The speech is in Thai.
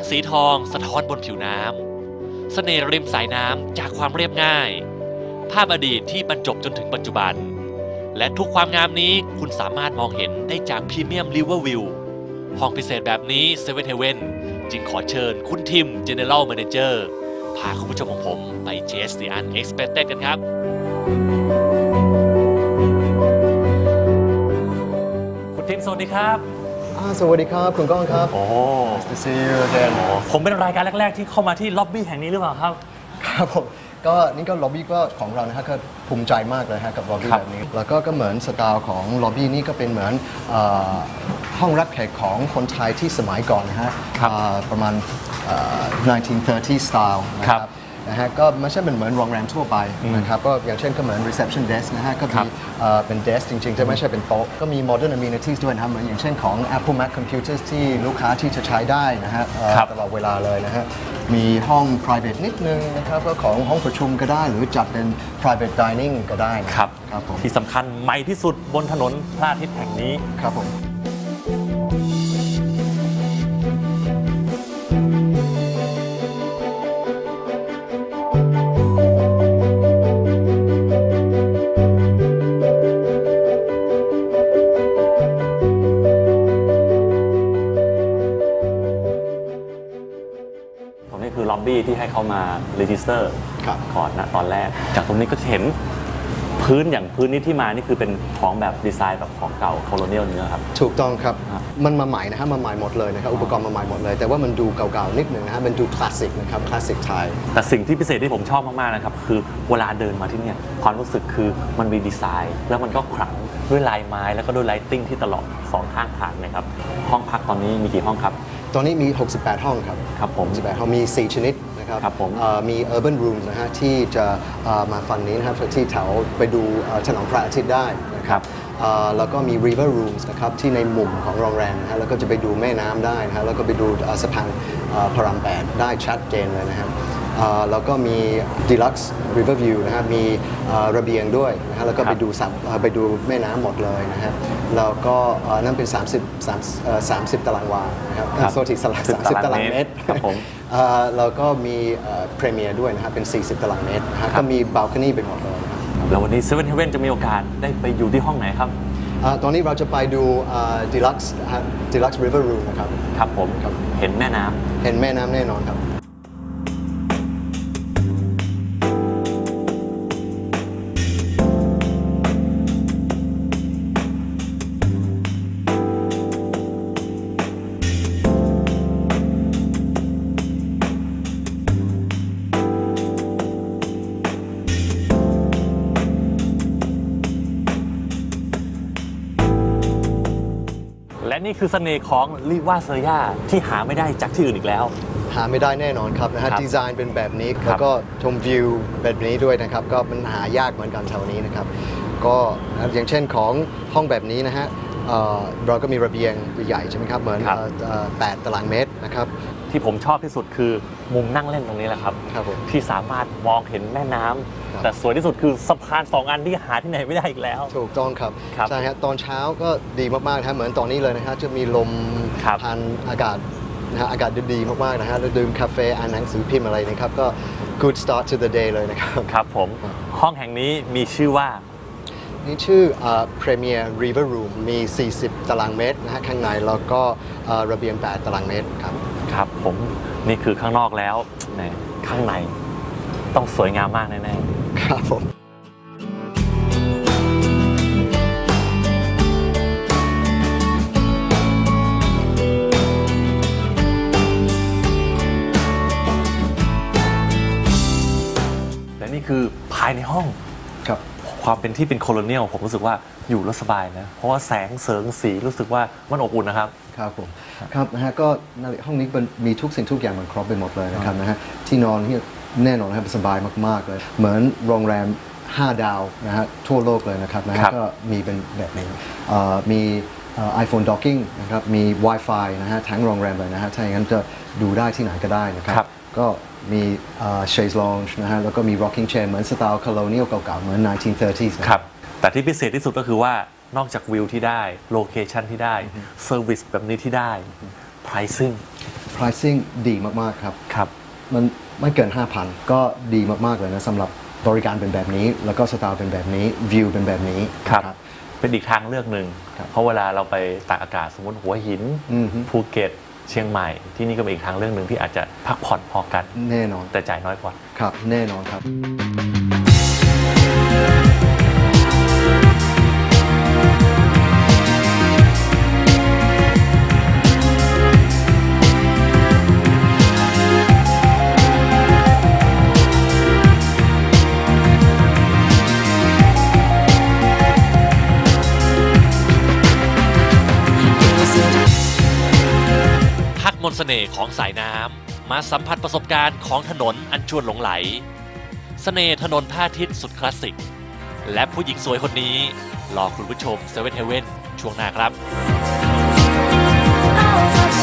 งสีทองสะท้อนบนผิวน้ำเสน่ห์ริมสายน้ำจากความเรียบง่าย ภาพอดีตที่บรรจบจนถึงปัจจุบัน และทุกความงามนี้คุณสามารถมองเห็นได้จากพรีเมียมริเวอร์วิวห้องพิเศษแบบนี้เซเว่นเฮเว่นจึงขอเชิญคุณทิม General Manager พาคุณผู้ชมของผมไป Chase the Unexpected กันครับ คุณทิมสวัสดีครับ อ่าสวัสดีครับ คุณก้องครับ โอ้ Nice to see you again ผมเป็นรายการแรก ๆ ที่เข้ามาที่ล็อบบี้แห่งนี้หรือเปล่าครับ ครับผมก็นี่ก็ล็อบบี้ก็ของเรานะฮะก็ภูมิใจมากเลยฮะกับล็อบบี้ครับแบบนี้ แล้วก็ก็เหมือนสไตล์ของล็อบบี้นี่ก็เป็นเหมือนเอ่อห้องรับแขกของคนไทยที่สมัยก่อนนะฮะครับอ่าประมาณเอ่อ1930 style นะคครัรับบ นะฮะก็ไม่ใช่เป็นเหมือนโรงแรมทั่วไปนะครับก็อย่างเช่นก็เหมือน reception desk นะฮะก็ครัมีบเอ่อเป็น desk จริงๆจะไม่ใช่เป็นโต๊ะก็มี modern amenities ด้วยนะครับเหมือนอย่างเช่นของ Apple Mac computers ที่ลูกค้าที่จะใช้ได้นะฮะเอ่อครับ ตลอดเวลาเลยนะฮะมีห้อง private นิดนึงนะครับก็ของห้องประชุมก็ได้หรือจัดเป็น private dining ก็ได้นะครับครับผมที่สำคัญใหม่ที่สุดบนถนนพระอาทิตย์แห่งนี้ ครับผม ล็อบบี้ที่ให้เขามารีจิสเตอร์ครับ ก่อนนะตอนแรก จากตรงนี้ก็จะเห็นพื้นอย่างพื้นนี้ที่มานี่คือเป็นของแบบดีไซน์แบบของเก่าโคโลเนียลเนื้อครับ ถูกต้องครับ ครับมันมาใหม่นะฮะมาใหม่หมดเลยนะครับ อุปกรณ์มาใหม่หมดเลย แต่ว่ามันดูเก่าๆนิดนึงนะฮะมันดูคลาสสิกนะครับคลาสสิกไทย แต่สิ่งที่พิเศษที่ผมชอบมาก ๆ นะครับ คือเวลาเดินมาที่เนี่ยความรู้สึกคือมันมีดีไซน์ แล้วมันก็ขลังด้วยลายไม้แล้วก็ด้วยไลติ้งที่ตลอดสองข้างทางนะครับห้องพักตอนนี้มีกี่ห้องครับ ตอนนี้มี 68 ห้องครับครับผม68ห้องมี 4 ชนิดนะครับครับผมเอ่อมี urban rooms นะฮะที่จะเอ่อมาฟันนี้นะครับที่แถวไปดูเอ่อฉลองพระอาทิตย์ได้นะคครัรับบ เอ่อแล้วก็มี river rooms นะครับที่ในมุมของโรงแรมนะฮะแล้วก็จะไปดูแม่น้ำได้นะฮะแล้วก็ไปดูเอ่อสะพานเอ่อพระรามแปดได้ชัดเจนเลยนะครับเอ่อ แล้วก็มี deluxe river view นะฮะมีเอ่อระเบียงด้วยนะฮะแล้วก็ครับไปดูสระเอ่อไปดูแม่น้ำหมดเลยนะฮะแล้วก็เอ่อนั่นเป็น 30 30เอ่อ30 ตารางวานะครับครับโทษทีสลับ30 30 ตารางเมตรครับผมเอ่อแล้วก็มีพรีเมียร์ด้วยนะครับเป็น 40 ตารางเมตรนะฮะครับก็มีบ a ลค o นีไปหมดเลยนะครับแล้ววันนี้เซเว่นเฮเว่นจะมีโอกาสได้ไปอยู่ที่ห้องไหนครับเอ่อตอนนี้เราจะไปดูดีลักซ์ดีลักซ์ริเวอร์รูมนะครับ ครับผมครับเห็นแม่น้ำเห็นแม่น้ำแน่นอนครับ นี่คือเสน่ห์ของลิวาเซย่าที่หาไม่ได้จากที่อื่นอีกแล้ว หาไม่ได้แน่นอนครับนะฮะครับดีไซน์เป็นแบบนี้ครับแล้วก็ชมวิวแบบนี้ด้วยนะครับ ก็มันหายากเหมือนกันแถวนี้นะครับ ก็อย่างเช่นของห้องแบบนี้นะฮะ เอ่อเราก็มีระเบียงใหญ่ใช่ไหมครับเหมือนครับเอ่อเอ่อ8ตารางเมตรนะครับที่ผมชอบที่สุดคือมุมนั่งเล่นตรงนี้แหละครับ ครับผม ที่สามารถมองเห็นแม่น้ำครับ แต่สวยที่สุดคือสะพานสองอันที่หาที่ไหนไม่ได้อีกแล้ว ถูกต้องครับครับใช่ฮะตอนเช้าก็ดีมากๆนะครับเหมือนตอนนี้เลยนะฮะจะมีลมครับพันอากาศนะฮะอากาศดีๆมากๆนะฮะแล้วดื่มกาแฟอ่านหนังสือพิมพ์อะไรนะครับก็ good start to the day เลยนะครับ ครับผม ห้องแห่งนี้มีชื่อว่า นี่ชื่อเอ่อ Premier River Room มี 40 ตารางเมตรนะฮะข้างในแล้วก็เอ่อระเบียง 8 ตารางเมตรครับ ครับผมนี่คือข้างนอกแล้วแหมข้างในต้องสวยงามมากแน่ๆครับผมและนี่คือภายในห้องครับ ความเป็นที่เป็นโคโลเนียลผมรู้สึกว่าอยู่แล้วสบายนะ เพราะว่าแสงเสริงสีรู้สึกว่ามันอบอุ่นนะครับ ครับผมครับนะฮะก็นั่นแหละห้องนี้มันมีทุกสิ่งทุกอย่างมันครบไปหมดเลยนะครับนะฮะที่นอนที่แน่นอนนะครับสบายมาก ๆ เลย เหมือนโรงแรม 5 ดาวนะฮะทั่วโลกเลยนะครับนะครัฮะบก็มีเป็นแบบนี้เอ่อมีเอ่อ iPhone docking นะครับมี Wi-Fi นะฮะทั้งโรงแรมเลยนะฮะถ้าอย่างนั้นจะดูได้ที่ไหนก็ได้นะครับครับ ก็มีเอ่อ chaise lounge นะฮะแล้วก็มี rocking chair เหมือนสไตล์ colonial เก่าๆ เหมือน 1930s นะครับ แต่ที่พิเศษที่สุดก็คือว่านอกจากวิวที่ได้โลเคชันที่ได้เซอร์วิสแบบนี้ที่ได้ pricing pricing ดีมากๆครับครับ มันไม่เกิน 5,000 ก็ดีมากๆเลยนะสำหรับบริการเป็นแบบนี้ แล้วก็สไตล์เป็นแบบนี้วิวเป็นแบบนี้ครับนะเป็นอีกทางเลือกหนึ่งครับเพราะเวลาเราไปตากอากาศสมมติหัวหินอือฮึภูเก็ต เชียงใหม่ที่นี่ก็เป็นอีกทางเลือกหนึ่งที่อาจจะพักผ่อนพอกัน แน่นอนแต่จ่ายน้อยกว่า ครับ แน่นอนครับ มนต์เสน่ห์ของสายน้ำมาสัมผัสประสบการณ์ของถนนอันชวนหลงไหลเสน่ห์ถนนท่าทิศสุดคลาสสิก และผู้หญิงสวยคนนี้รอคุณผู้ชมเซเว่นเฮเว่นช่วงหน้าครับ of us